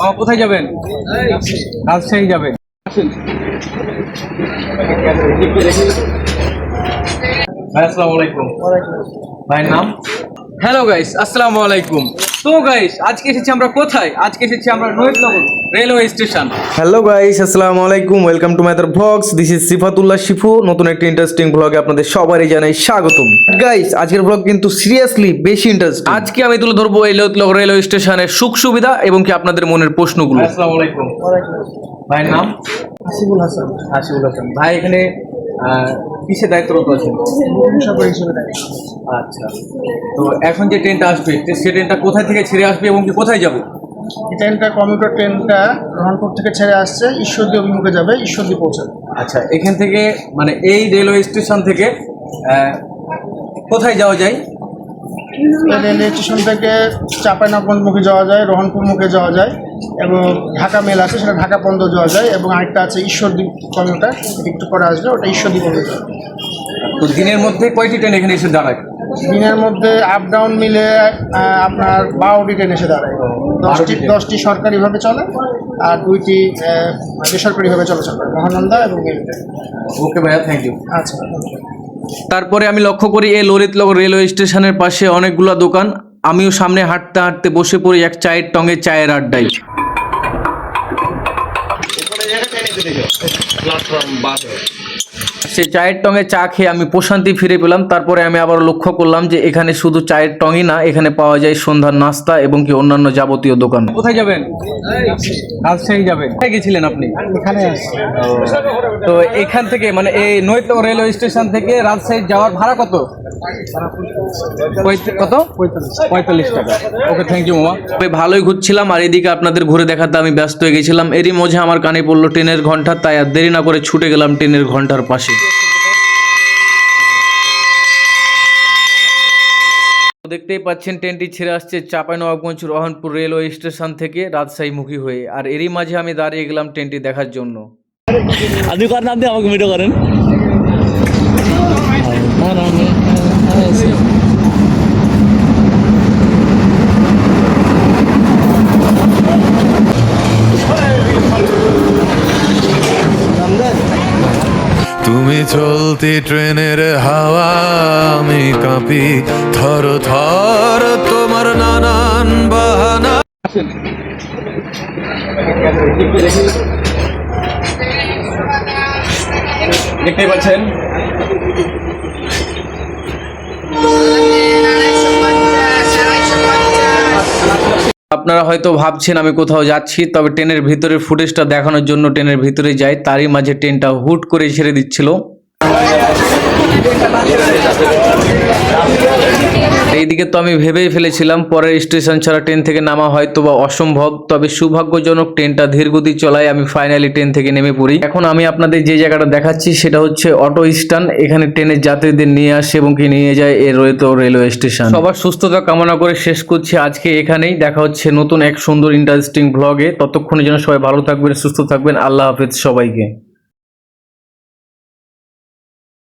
মামা কোথায় যাবেন? রাজশাহী যাবেন। আসুন। ভাই আসসালামু আলাইকুম। ভাইয়ের নাম? হ্যালো গাইস আসসালামু আলাইকুম। তো গাইস আজকে এসেছি আমরা কোথায়? আজকে এসেছি আমরা Nagar. Railway station. Hello guys আসসালামু আলাইকুম welcome to মাইদার vlogs. This is Sifatullah Shifu নতুন একটা ইন্টারেস্টিং ভ্লগে আপনাদের সবারই জানাই স্বাগতম। গাইস আজকের ভ্লগ কিন্তু সিরিয়াসলি বেশি ইন্টারেস্টিং আজকে আমি তুলে ধরবো এই রেলওয়ে স্টেশনের সুখ সুবিধা এবং কি আপনাদের মনের প্রশ্নগুলো। আসসালামু আলাইকুম। ভাইয়ের নাম? হাসিবুল হাসান। হাসিবুল হাসান। ভাই এখানে কিসে দায়িত্বরত আছেন? আচ্ছা। তো এখন যে ট্রেনটা আসবে সে ট্রেনটা কোথায় থেকে ছেড়ে আসবে এবং কি কোথায় যাবে? ট্রেনটা কমিউটার ট্রেনটা রহনপুর থেকে ছেড়ে আসছে ঈশ্বরদী অভিমুখে যাবে ঈশ্বরদী পৌঁছাবে। আচ্ছা এখান থেকে মানে এই রেলওয়ে স্টেশন থেকে কোথায় যাওয়া যায়? রেলওয়ে স্টেশন থেকে চাঁপাইনবাবগঞ্জ মুখে যাওয়া যায় রহনপুর মুখে যাওয়া যায় এবং ঢাকা মেল আছে সেটা ঢাকা বন্ধ যাওয়া যায় এবং আরেকটা আছে ঈশ্বরদী কমিউটার একটু পরে আসবে ওটা ঈশ্বরদী বন্ধ যাবে তো দিনের মধ্যে কয়টি ট্রেন এখানে এসে দাঁড়ায়? দিনের মধ্যে আপ ডাউন মিলে আপনার বারোটি ট্রেন এসে দাঁড়ায়। দশটি দশটি সরকারিভাবে চলে আর দুইটি বেসরকারিভাবে চলাচল করে মহানন্দা এবং ওকে ভাইয়া থ্যাংক ইউ আচ্ছা তারপরে আমি লক্ষ্য করি এই ললিত লগর রেলওয়ে স্টেশনের পাশে অনেকগুলো দোকান। আমিও সামনে হাঁটতে হাঁটতে বসে পড়ি এক চায়ের টঙ্গে চায়ের আড্ডায়। সে চায়ের টঙে চা খেয়ে আমি প্রশান্তি ফিরে পেলাম। তারপরে আমি আবার লক্ষ্য করলাম যে এখানে শুধু চায়ের টঙই না এখানে পাওয়া যায় সন্ধ্যার নাস্তা এবং কি অন্যান্য যাবতীয় দোকান। কোথায় যাবেন? রাজশাহী যাবেন। কোথায় গেছিলেন আপনি? এখানে তো এখান থেকে মানে এই নৈত রেলওয়ে স্টেশন থেকে রাজশাহী যাওয়ার ভাড়া কত? কত? পঁয়তাল্লিশ। টাকা। ওকে থ্যাংক ইউ মামা। ভালোই ঘুরছিলাম আর এদিকে আপনাদের ঘুরে দেখাতে আমি ব্যস্ত হয়ে গেছিলাম। এরই মধ্যে আমার কানে পড়ল ট্রেনের ঘণ্টা তাই আর দেরি না করে ছুটে গেলাম ট্রেনের ঘণ্টার পাশে। দেখতেই পাচ্ছেন ট্রেনটি ছেড়ে আসছে চাঁপাইনবাবগঞ্জ রহনপুর রেলওয়ে স্টেশন থেকে রাজশাহীমুখী হয়ে। আর এরই মাঝে আমি দাঁড়িয়ে গেলাম ট্রেনটি দেখার জন্য। আপনি করেন আপনি আমাকে ভিডিও করেন? চলতি ট্রেনের হাওয়া আমি কাঁপি। থর থর তোমার নানান বাহানা। দেখতে পাচ্ছেন? আপনারা হয়তো ভাবছেন আমি কোথাও যাচ্ছি, তবে ট্রেনের ভিতরের ফুটেজটা দেখানোর জন্য ট্রেনের ভিতরে যাই। তারই মাঝে ট্রেনটা হুট করে ছেড়ে দিচ্ছিল। এইদিকে তো আমি ভেবেই ফেলেছিলাম, পরের স্টেশন ছাড়া ট্রেন থেকে নামা হয়তো বা অসম্ভব, তবে সৌভাগ্যজনক ট্রেনটা ধীরগতি চলায় আমি ফাইনালি ট্রেন থেকে নেমে পড়ি। এখন আমি আপনাদের যে জায়গাটা দেখাচ্ছি, সেটা হচ্ছে অটো স্ট্যান্ড, এখানে ট্রেনের যাত্রীদের নিয়ে আসে এবং কি নিয়ে যায়, এর রয়েত রেলওয়ে স্টেশন। সবার সুস্থতা কামনা করে শেষ করছি আজকে এখানেই, দেখা হচ্ছে নতুন এক সুন্দর ইন্টারেস্টিং ব্লগে ততক্ষণের জন্য সবাই ভালো থাকবেন, সুস্থ থাকবেন, আল্লাহ হাফেজ সবাইকে।